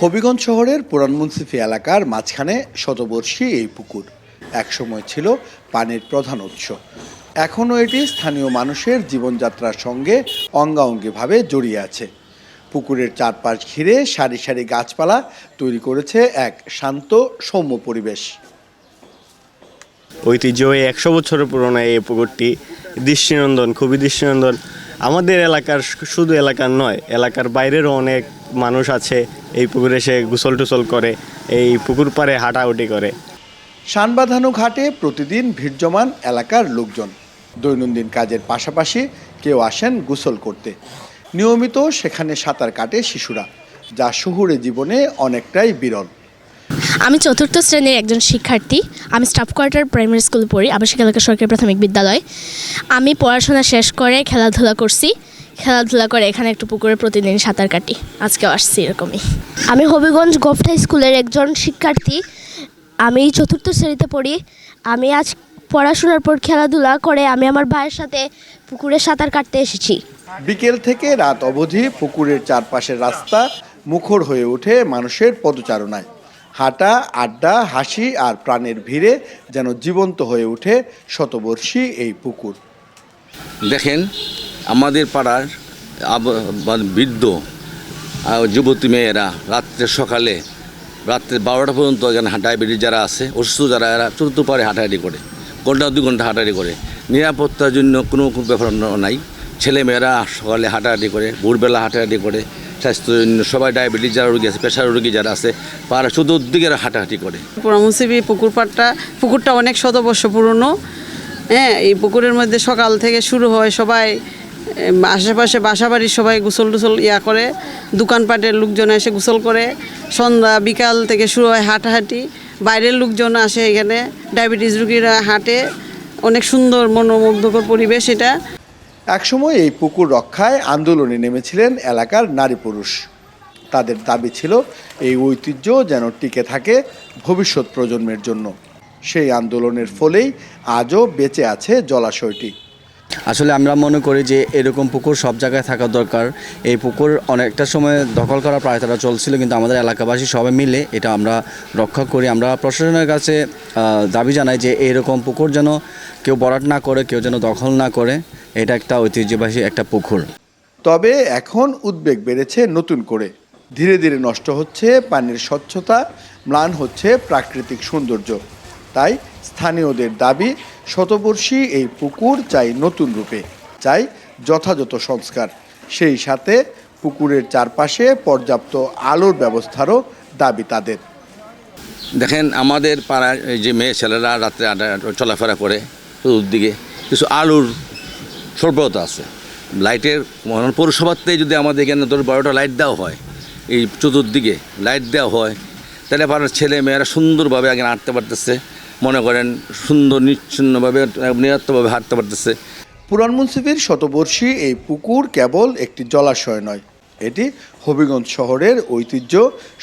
হবিগঞ্জ শহরের পুরান মুন্সিফি এলাকার মাঝখানে শতবর্ষী এই পুকুর। একসময় ছিল পানির প্রধান উৎস। এখনও এটি স্থানীয় মানুষের জীবনযাত্রার সঙ্গে অঙ্গাঙ্গিভাবে জড়িয়ে আছে। পুকুরের চারপাশ ঘিরে সারি সারি গাছপালা তৈরি করেছে এক শান্ত সৌম্য পরিবেশ। ঐতিহ্য এই একশো বছরের পুরনো এই পুকুরটি দৃষ্টিনন্দন, খুবই দৃষ্টিনন্দন। আমাদের এলাকার শুধু এলাকার নয়, এলাকার বাইরেরও অনেক মানুষ আছে এই পুকুরে এসে গোসল টুসল করে, এই পুকুর পাড়ে হাঁটাহুটি করে। শানবাঁধানো ঘাটে প্রতিদিন ভিড় জমান এলাকার লোকজন। দৈনন্দিন কাজের পাশাপাশি কেউ আসেন গোসল করতে। নিয়মিত সেখানে সাঁতার কাটে শিশুরা, যা শহুরে জীবনে অনেকটাই বিরল। আমি চতুর্থ শ্রেণির একজন শিক্ষার্থী। আমি স্টাফ কোয়ার্টার প্রাইমারি স্কুলে পড়ি, আবাসিক এলাকা সরকারি প্রাথমিক বিদ্যালয়। আমি পড়াশোনা শেষ করে খেলাধুলা করছি। খেলাধুলা করে এখানে একটু পুকুরে প্রতিদিন সাঁতার কাটি। আজকেও আসছি এরকমই। আমি হবিগঞ্জ গোফটা স্কুলের একজন শিক্ষার্থী। আমি চতুর্থ শ্রেণীতে পড়ি। আমি আজ পড়াশোনার পর খেলাধুলা করে আমি আমার ভাইয়ের সাথে পুকুরে সাঁতার কাটতে এসেছি। বিকেল থেকে রাত অবধি পুকুরের চারপাশের রাস্তা মুখর হয়ে ওঠে মানুষের পদচারণায়। হাঁটা, আড্ডা, হাসি আর প্রাণের ভিড়ে যেন জীবন্ত হয়ে ওঠে শতবর্ষী এই পুকুর। দেখেন, আমাদের পাড়ার বৃদ্ধ আর যুবতী মেয়েরা রাত্রে সকালে, রাত্রে বারোটা পর্যন্ত এখানে ডায়াবেটিস যারা আছে, অসুস্থ যারা, এরা চতুর্থ পারে হাঁটাহাঁটি করে, ঘণ্টা দু ঘণ্টা হাঁটাহাঁটি করে। নিরাপত্তার জন্য কোনো ব্যাপার নাই। ছেলে মেয়েরা সকালে হাঁটাহাঁটি করে, ভোরবেলা হাঁটাহাঁটি করে স্বাস্থ্যের জন্য সবাই ডায়াবেটিস, যারা রোগী আছে প্রেশার রোগী যারা আছে, পাড়া চতুর্দিকে হাঁটাহাঁটি করে। পুরামুসিবি পুকুর পাড়টা পুকুরটা অনেক শতবর্ষ পুরনো। হ্যাঁ এই পুকুরের মধ্যে সকাল থেকে শুরু হয় সবাই আশেপাশে বাসাবাড়ির সবাই গোসল টুসল ইয়া করে। দোকানপাটের লোকজন এসে গোসল করে। সন্ধ্যা, বিকাল থেকে শুরু হয় হাঁটাহাঁটি। বাইরের লোকজন আসে এখানে। ডায়াবেটিস রুগীরা হাঁটে। অনেক সুন্দর, মনোমুগ্ধকর পরিবেশ এটা। একসময় এই পুকুর রক্ষায় আন্দোলনে নেমেছিলেন এলাকার নারী পুরুষ। তাদের দাবি ছিল, এই ঐতিহ্য যেন টিকে থাকে ভবিষ্যৎ প্রজন্মের জন্য। সেই আন্দোলনের ফলেই আজও বেঁচে আছে জলাশয়টি। আসলে আমরা মনে করি যে এরকম পুকুর সব জায়গায় থাকা দরকার। এই পুকুর অনেকটা সময় দখল করা প্রায় তারা চলছিল, কিন্তু আমাদের এলাকাবাসী সবাই মিলে এটা আমরা রক্ষা করি। আমরা প্রশাসনের কাছে দাবি জানাই যে এরকম পুকুর যেন কেউ বরাট না করে, কেউ যেন দখল না করে, এটা একটা ঐতিহ্যবাহী একটা পুকুর। তবে এখন উদ্বেগ বেড়েছে নতুন করে। ধীরে ধীরে নষ্ট হচ্ছে পানির স্বচ্ছতা, ম্লান হচ্ছে প্রাকৃতিক সৌন্দর্য। তাই স্থানীয়দের দাবি শতবর্ষী এই পুকুর চাই নতুন রূপে, চাই যথাযথ সংস্কার। সেই সাথে পুকুরের চারপাশে পর্যাপ্ত আলোর ব্যবস্থারও দাবি তাদের। দেখেন, আমাদের পাড়ার এই যে মেয়ে ছেলেরা রাত্রে চলাফেরা করে চতুর্দিকে কিছু আলুর স্বল্পতা আছে। লাইটের পৌরসভাতে যদি আমাদের এখানে ধর বারোটা লাইট দেওয়া হয়, এই চতুর্দিকে লাইট দেওয়া হয়, তাহলে পাড়ার ছেলে মেয়েরা সুন্দরভাবে আগে হাঁটতে পারতেছে। মনে করেন সুন্দর, নিচ্ছিন্নভাবে, নিরাত্মভাবে হাঁটতে পারতেছে। পুরান মুন্সিফির শতবর্ষী এই পুকুর কেবল একটি জলাশয় নয়। এটি হবিগঞ্জ শহরের ঐতিহ্য,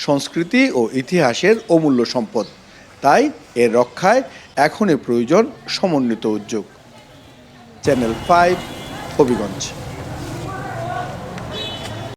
সংস্কৃতি ও ইতিহাসের অমূল্য সম্পদ। তাই এর রক্ষায় এখনই প্রয়োজন সমন্বিত উদ্যোগ। Channel five, Habiganj.